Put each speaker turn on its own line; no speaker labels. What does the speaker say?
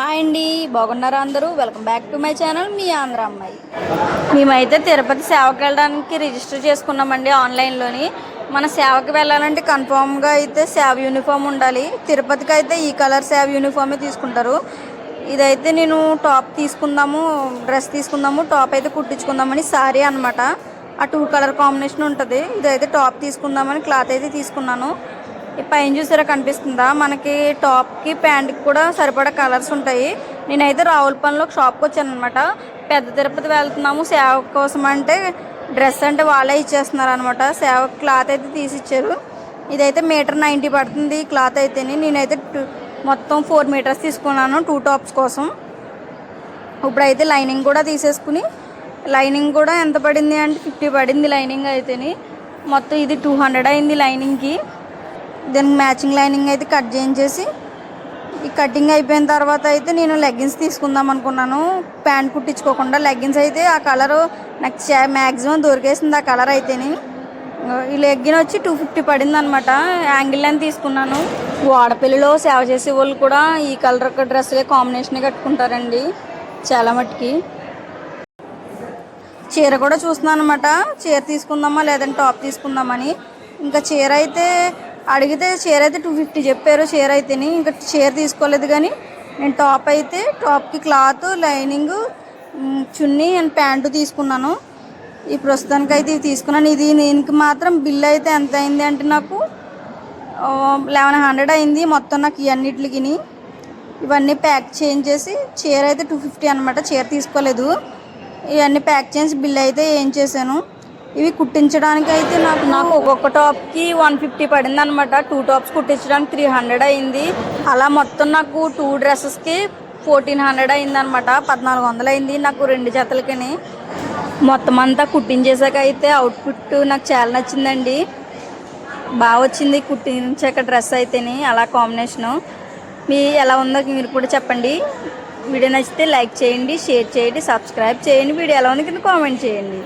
Hi అండి బాగున్నారా అందరూ? Welcome back to my channel మీ ఆంధ్ర అమ్మాయి. మేమైతే తిరుపతి సేవకి వెళ్ళడానికి రిజిస్టర్ చేసుకున్నామండి ఆన్లైన్లోని. మన సేవకి వెళ్ళాలంటే కన్ఫామ్గా అయితే సేవ యూనిఫామ్ ఉండాలి. తిరుపతికి అయితే ఈ కలర్ సేవ యూనిఫామే తీసుకుంటారు. ఇదైతే నేను టాప్ తీసుకుందాము డ్రెస్ తీసుకుందాము టాప్ అయితే కుట్టించుకుందామని సారీ అనమాట ఆ టూ కలర్ కాంబినేషన్ ఉంటుంది. ఇదైతే టాప్ తీసుకుందామని క్లాత్ అయితే తీసుకున్నాను. పైన చూసారా కనిపిస్తుందా? మనకి టాప్కి ప్యాంట్కి కూడా సరిపడా కలర్స్ ఉంటాయి. నేనైతే రావులపాలెంలో ఒక షాప్కి వచ్చాను అనమాట పెద్ద తిరుపతి వెళ్తున్నాము. సేవ కోసం అంటే డ్రెస్ అంటే వాళ్ళే ఇచ్చేస్తున్నారు అనమాట సేవ క్లాత్ అయితే తీసి ఇచ్చారు ఇదైతే మీటర్ నైంటీ పడుతుంది క్లాత్ అయితేని. నేనైతే టూ మొత్తం ఫోర్ మీటర్స్ తీసుకున్నాను టూ టాప్స్ కోసం. ఇప్పుడైతే లైనింగ్ కూడా తీసేసుకుని లైనింగ్ కూడా ఎంత పడింది అంటే ఫిఫ్టీ పడింది లైనింగ్ అయితేని. మొత్తం ఇది టూ హండ్రెడ్ అయింది లైనింగ్కి దానికి మ్యాచింగ్ లైనింగ్ అయితే కట్ చేయించేసి ఈ కటింగ్ అయిపోయిన తర్వాత అయితే నేను లెగ్గిన్స్ తీసుకుందాం అనుకున్నాను. ప్యాంట్ కుట్టించుకోకుండా లెగ్గిన్స్ అయితే ఆ కలర్ నాకు మ్యాక్సిమం దొరికేసింది ఆ కలర్ అయితేని. ఈ లెగ్గిన్ వచ్చి టూ ఫిఫ్టీ పడింది అనమాట యాంగిల్ అని తీసుకున్నాను. వాడపల్లిలో సేవ చేసే వాళ్ళు కూడా ఈ కలర్ డ్రెస్సులే కాంబినేషన్ కట్టుకుంటారండి చాలా మట్టుకి. చీర కూడా చూస్తున్నాను అనమాట చీర తీసుకుందామా లేదంటే టాప్ తీసుకుందామని. ఇంకా చీర అయితే అడిగితే చీర అయితే టూ ఫిఫ్టీ చెప్పారు చీర అయితేని ఇంకా చీర తీసుకోలేదు కానీ నేను టాప్ అయితే టాప్కి cloth lining chunni and pant తీసుకున్నాను. ఈ ప్రస్తుతానికి అయితే ఇది తీసుకున్నాను. ఇది దీనికి మాత్రం బిల్ అయితే ఎంత అయింది అంటే నాకు లెవెన్ హండ్రెడ్ అయింది. మొత్తం నాకు ఇవన్నిటికి ఇవన్నీ ప్యాక్ చేయించేసి చీర అయితే టూ ఫిఫ్టీ అనమాట చీర తీసుకోలేదు. ఇవన్నీ ప్యాక్ చేసి బిల్ అయితే ఏం చేశాను? ఇవి కుట్టించడానికి అయితే నాకు నాకు ఒక్కొక్క టాప్కి వన్ ఫిఫ్టీ పడింది అనమాట టూ టాప్స్ కుట్టించడానికి త్రీ హండ్రెడ్ అయింది. అలా మొత్తం నాకు టూ డ్రెస్సెస్కి ఫోర్టీన్ హండ్రెడ్ అయింది అనమాట పద్నాలుగు వందలు అయింది నాకు రెండు జతలకి మొత్తం అంతా కుట్టించేసాక అయితే అవుట్పుట్ నాకు చాలా నచ్చిందండి. బాగా వచ్చింది కుట్టించాక డ్రెస్ అయితేని అలా కాంబినేషను మీ ఎలా ఉందో మీరు కూడా చెప్పండి. వీడియో నచ్చితే లైక్ చేయండి షేర్ చేయండి సబ్స్క్రైబ్ చేయండి. వీడియో ఎలా ఉంది కింద కామెంట్ చేయండి.